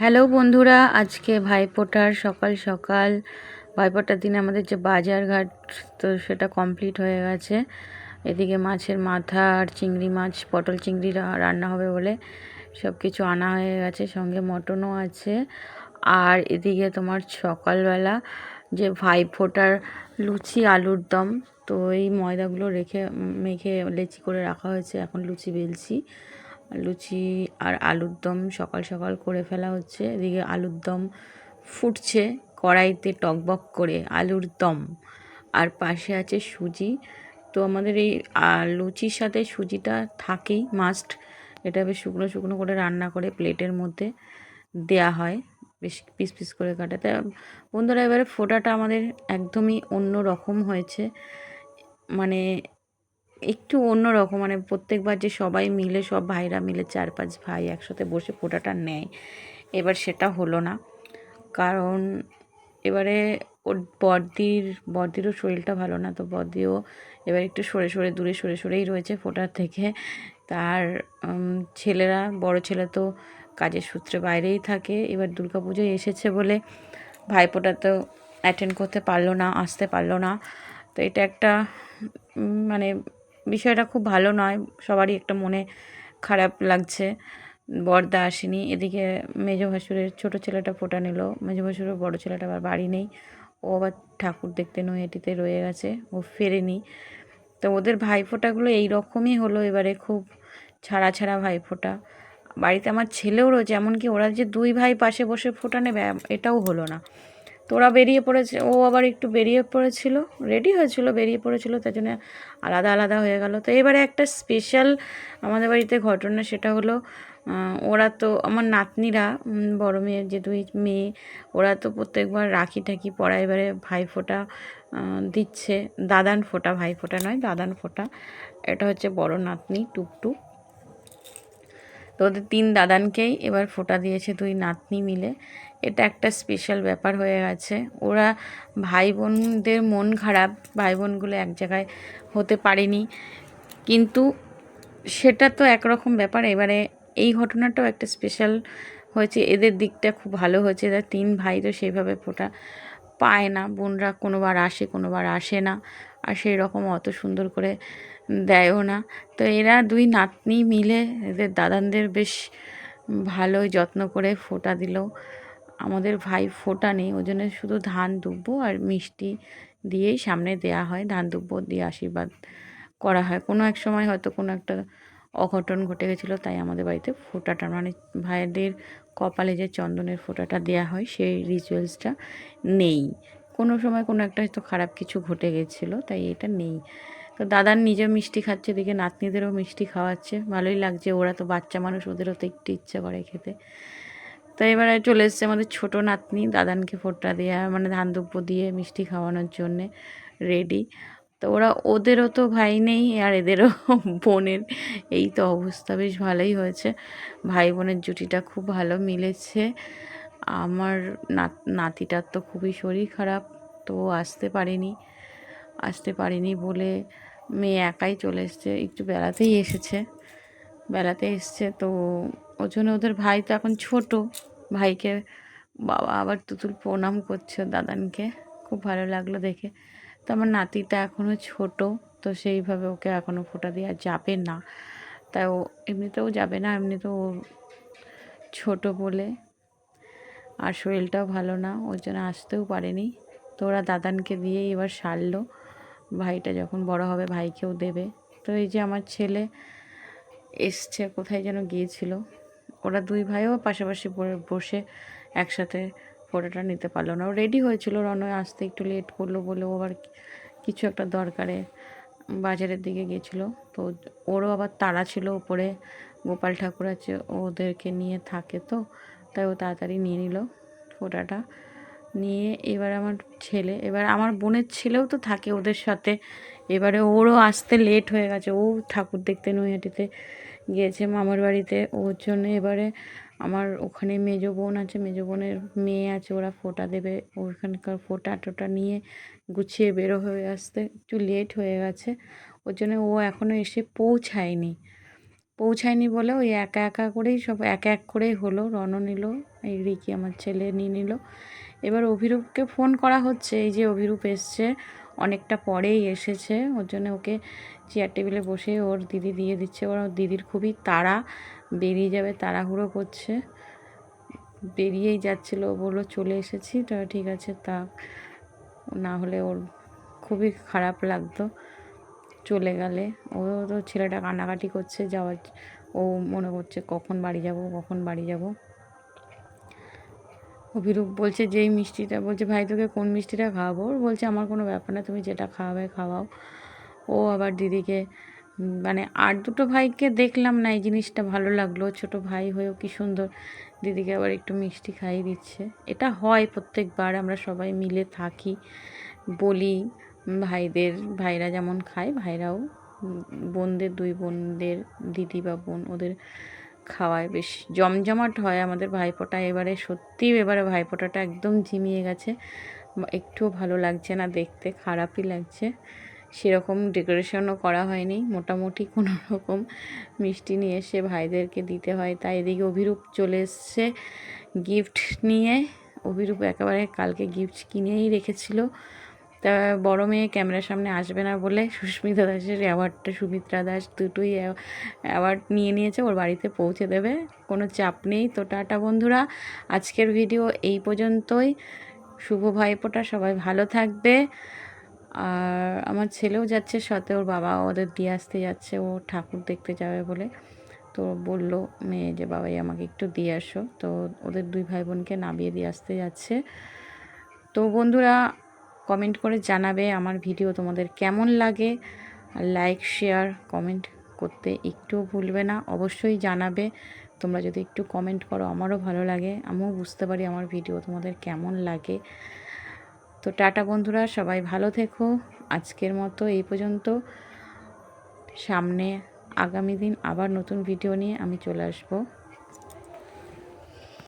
Hello বন্ধুরা, আজকে ভাইফোঁটার সকাল সকাল। ভাইফোঁটার দিনে আমাদের যে বাজার ঘাট, তো সেটা কমপ্লিট হয়ে গেছে। এদিকে মাছের মাথা আর চিংড়ি মাছ, পটল চিংড়ি রান্না হবে বলে সব কিছু আনা হয়ে গেছে, সঙ্গে মটনও আছে। আর এদিকে তোমার সকালবেলা যে ভাইফোঁটার লুচি আলুর দম, তো এই ময়দাগুলো রেখে, মেখে লেচি করে রাখা হয়েছে, এখন লুচি বেলছি। লুচি আর আলুর দম সকাল সকাল করে ফেলা হচ্ছে। এদিকে আলুর দম ফুটছে কড়াইতে টকবক করে, আলুর দম। আর পাশে আছে সুজি। তো আমাদের এই লুচির সাথে সুজিটা থাকেই মাস্ট এটা বেশ শুকনো শুকনো করে রান্না করে প্লেটের মধ্যে দেয়া হয়। বেশ পিস পিস করে কাটা। তা বন্ধুরা, এবারে ফোটাটা আমাদের একদমই অন্য রকম হয়েছে। মানে একটু অন্যরকম মানে প্রত্যেকবার যে সবাই মিলে, সব ভাইরা মিলে চার পাঁচ ভাই একসাথে বসে ফোঁটাটা নেয়। এবার সেটা হলো না। কারণ এবারে ওর বর্দির, বর্দিরও শরীরটা ভালো না, তো বর্দিও এবার একটু সরে সরে, দূরে সরে সরেই রয়েছে ফোটার থেকে। তার ছেলেরা, বড় ছেলে তো কাজের সূত্রে বাইরেই থাকে। এবার দুর্গাপুজোয় এসেছে বলে ভাইফোঁটা তো অ্যাটেন্ড করতে পারল না, আসতে পারল না। তো এটা একটা মানে বিষয়টা খুব ভালো নয়। সবারই একটা মনে খারাপ লাগছে। বর্দা আসেনি। এদিকে মেজো ভাসুরের ছোটো ছেলেটা ফোটা নিল। মেজো ভাসুরের বড়ো ছেলেটা আবার বাড়ি নেই। ও আবার ঠাকুর দেখতে নৈহাটিতে রয়ে গেছে। ও ফেরেনি। তো ওদের ভাইফোঁটাগুলো এই রকমই হলো এবারে খুব ছাড়া ছাড়া ভাইফোঁটা বাড়িতে আমার ছেলেও রয়েছে। এমনকি ওরা যে দুই ভাই পাশে বসে ফোটা নেবে, এটাও হলো না। তো ওরা বেরিয়ে পড়েছে, ও আবার একটু বেরিয়ে পড়েছিল রেডি হয়েছিল বেরিয়ে পড়েছিল, তার জন্য আলাদা আলাদা হয়ে গেল। তো এবারে একটা স্পেশাল আমাদের বাড়িতে ঘটনা, সেটা হলো ওরা তো আমার নাতনিরা বড় মেয়ের যে দুই মেয়ে, ওরা তো প্রত্যেকবার রাখি টাকি পড়া এবারে ভাই ফোঁটা দিচ্ছে। দাদান ফোঁটা ভাই ফোঁটা নয় দাদান ফোঁটা। এটা হচ্ছে বড় নাতনি, টুকটুক। তো ওদের তিন দাদানকেই এবার ফোঁটা দিয়েছে দুই নাতনি মিলে। এটা একটা স্পেশাল ব্যাপার হয়ে গেছে। ওরা ভাই বোনদের মন খারাপ ভাই বোনগুলো এক জায়গায় হতে পারেনি। কিন্তু সেটা তো একরকম ব্যাপার। এবারে এই ঘটনাটাও একটা স্পেশাল হয়েছে। এদের দিকটা খুব ভালো হয়েছে। এদের তিন ভাই তো সেইভাবে ফোটা পায় না। বোনরা কোনোবার আসে কোনোবার আসে না। আর সেই রকম অত সুন্দর করে দেয়ও না। তো এরা দুই নাতনি মিলে এদের দাদানদের বেশ ভালোই যত্ন করে ফোঁটা দিল। আমাদের ভাই ফোঁটা নেই, ওই জন্য শুধু ধান, দুব্বো আর মিষ্টি দিয়েই সামনে দেয়া হয়। ধান, দুব্বো দিয়ে আশীর্বাদ করা হয়। কোনো এক সময় হয়তো কোনো একটা অঘটন ঘটে গেছিল, তাই আমাদের বাড়িতে ফোঁটাটা মানে ভাইদের কপালে যে চন্দনের ফোঁটাটা দেওয়া হয়, সেই রিচুয়ালসটা নেই। কোনো সময় কোনো একটা হয়তো খারাপ কিছু ঘটে গেছিল, তাই এটা নেই। তো দাদার নিজেও মিষ্টি খাচ্ছে দেখে নাতনিদেরও মিষ্টি খাওয়াচ্ছে। ভালোই লাগছে, ওরা তো বাচ্চা মানুষ, ওদেরও তো একটু ইচ্ছা করে খেতে। তো এবারে চলে এসছে আমাদের ছোটো নাতনি, দাদানকে ফোঁটা দেওয়া মানে ধান দুব্য দিয়ে মিষ্টি খাওয়ানোর জন্যে রেডি তো ওরা, ওদেরও তো ভাই নেই, আর এদেরও বোনের। এই তো অবস্থা, বেশ ভালোই হয়েছে। ভাই বোনের জুটিটা খুব ভালো মিলেছে। আমার নাত, নাতিটার তো খুবই শরীর খারাপ, তো আসতে পারেনি। আসতে পারেনি বলে মেয়ে একাই চলে এসছে, একটু বেড়াতেই এসেছে। বেড়াতে এসছে, তো ওই জন্য ওদের ভাই তো এখন ছোট। ভাইকে বাবা আবার তুতুল প্রণাম করছে দাদানকে, খুব ভালো লাগল দেখে। তো আমার নাতিটা এখনও ছোট, তো সেইভাবে ওকে এখনও ফোঁটা দেওয়া যাবে না। তাই ও, এমনিতেও যাবে না, এমনিতেও ছোট বলে। আর শরীরটাও ভালো না, ওর জন্য আসতেও পারেনি। তো ওরা দাদানকে দিয়ে এবার সারলো। ভাইটা যখন বড় হবে ভাইকেও দেবে। তো এই যে আমার ছেলে এসছে, কোথায় যেন গিয়েছিল। ওরা দুই ভাইও পাশাপাশি বসে একসাথে ফটোটা নিতে পারল না। ও রেডি হয়েছিল, রনয় আসতে একটু লেট করল বলে ও আবার কিছু একটা দরকারে বাজারের দিকে গেছিল তো ওরও আবার তাড়া ছিল উপরে গোপাল ঠাকুর আছে, ওদেরকে নিয়ে থাকে তো। তাই ও তাড়াতাড়ি নিয়ে নিল ফোটাটা। নিয়ে এবার আমার ছেলে, এবার আমার বোনের ছেলেও তো থাকে ওদের সাথে। এবারে ওরও আসতে লেট হয়ে গেছে। ও ঠাকুর দেখতে নৈহাটিতে গিয়েছে মামার বাড়িতে। ওর জন্য এবারে আমার ওখানে মেজো বোন আছে, মেজো বোনের মেয়ে আছে, ওরা ফোঁটা দেবে। ওখানকার ফোঁটা টোটা নিয়ে গুছিয়ে বেরো হয়ে আসতে। একটু লেট হয়ে গেছে। ওর জন্য ও এখনও এসে পৌঁছায়নি। পৌঁছায়নি বলে ওই একা একা করেই সব এক এক করেই হলো রণ নিল, এই রিকি আমার ছেলে নিয়ে নিল। এবার অভিরূপকে ফোন করা হচ্ছে, এই যে অভিরূপ এসছে, অনেকটা পরেই এসেছে, ওর জন্য ওকে চেয়ার টেবিলে বসে ওর দিদি দিয়ে দিচ্ছে ওর দিদির খুবই তাড়া, বেরিয়ে যাবে, তাড়াহুড়ো করছে। বেরিয়েই যাচ্ছিল, ও বলল, চলে এসেছি, তা ঠিক আছে, তা না হলে ওর খুবই খারাপ লাগতো। চলে গেলে। ও তো ছেলেটা কান্নাকাটি করছে, যাওয়ার ও মনে করছে কখন বাড়ি যাব, কখন বাড়ি যাব। অভিরূপ বলছে, যেই মিষ্টিটা বলছে, ভাই, তোকে কোন মিষ্টিটা খাওয়াবো? ওর বলছে, আমার কোনো ব্যাপার না, তুমি যেটা খাওয়াবে খাওয়াও। ও আবার দিদিকে মানে আর দুটো ভাইকে দেখলাম না, এই জিনিসটা ভালো লাগল। ছোট ভাই হয়েও কি সুন্দর। দিদিকে আবার একটু মিষ্টি খাইয়ে দিচ্ছে। এটা হয় প্রত্যেকবার, আমরা সবাই মিলে থাকি, বলি। ভাইদের, ভাইরা যেমন খায়, ভাইরাও বোনদের, দুই বোনদের, দিদি বা বোন ওদের খাওয়ায়। বেশ জমজমাট হয় আমাদের ভাইফোঁটা। এবারে সত্যিই এবারে ভাইফোঁটাটা একদম ঝিমিয়ে গেছে। একটুও ভালো লাগছে না দেখতে, খারাপই লাগছে। সেরকম ডেকোরেশনও করা হয়নি। মোটামুটি কোনো রকম মিষ্টি নিয়ে এসে ভাইদেরকে দিতে হয়। তাই এদিকে অভিরূপ চলে এসছে গিফট নিয়ে। অভিরূপ একেবারে কালকে গিফট কিনেই রেখেছিল। তা বড় মেয়ে ক্যামেরার সামনে আসবে না বলে সুস্মিতা দাসের অ্যাওয়ার্ডটা সুমিত্রা দাস দুটোই অ্যাওয়ার্ড নিয়ে নিয়েছে, ওর বাড়িতে পৌঁছে দেবে। কোনো চাপ নেই। তো টাটা বন্ধুরা, আজকের ভিডিও এই পর্যন্তই। শুভ ভাইফোঁটা, সবাই ভালো থাকবে। আর আমার ছেলেও যাচ্ছে সাথে, ওর বাবা ওদের দিয়ে আসতে যাচ্ছে, ও ঠাকুর দেখতে যাবে বলে। তো বলল মেয়ে যে, বাবাই, আমাকে একটু দিয়ে আসো। তো ওদের দুই ভাই বোনকে নামিয়ে দিয়ে আসতে যাচ্ছে। তো বন্ধুরা কমেন্ট করে জানাবে আমার ভিডিও তোমাদের কেমন লাগে। লাইক, শেয়ার, কমেন্ট করতে একটুও ভুলবে না, অবশ্যই জানাবে। তোমরা যদি একটু কমেন্ট করো, আমারও ভালো লাগে। আমিও বুঝতে পারি আমার ভিডিও তোমাদের কেমন লাগে। তো টাটা বন্ধুরা, সবাই ভালো থেকো। আজকের মতো এই পর্যন্ত। সামনে আগামী দিন আবার নতুন ভিডিও নিয়ে আমি চলে আসব।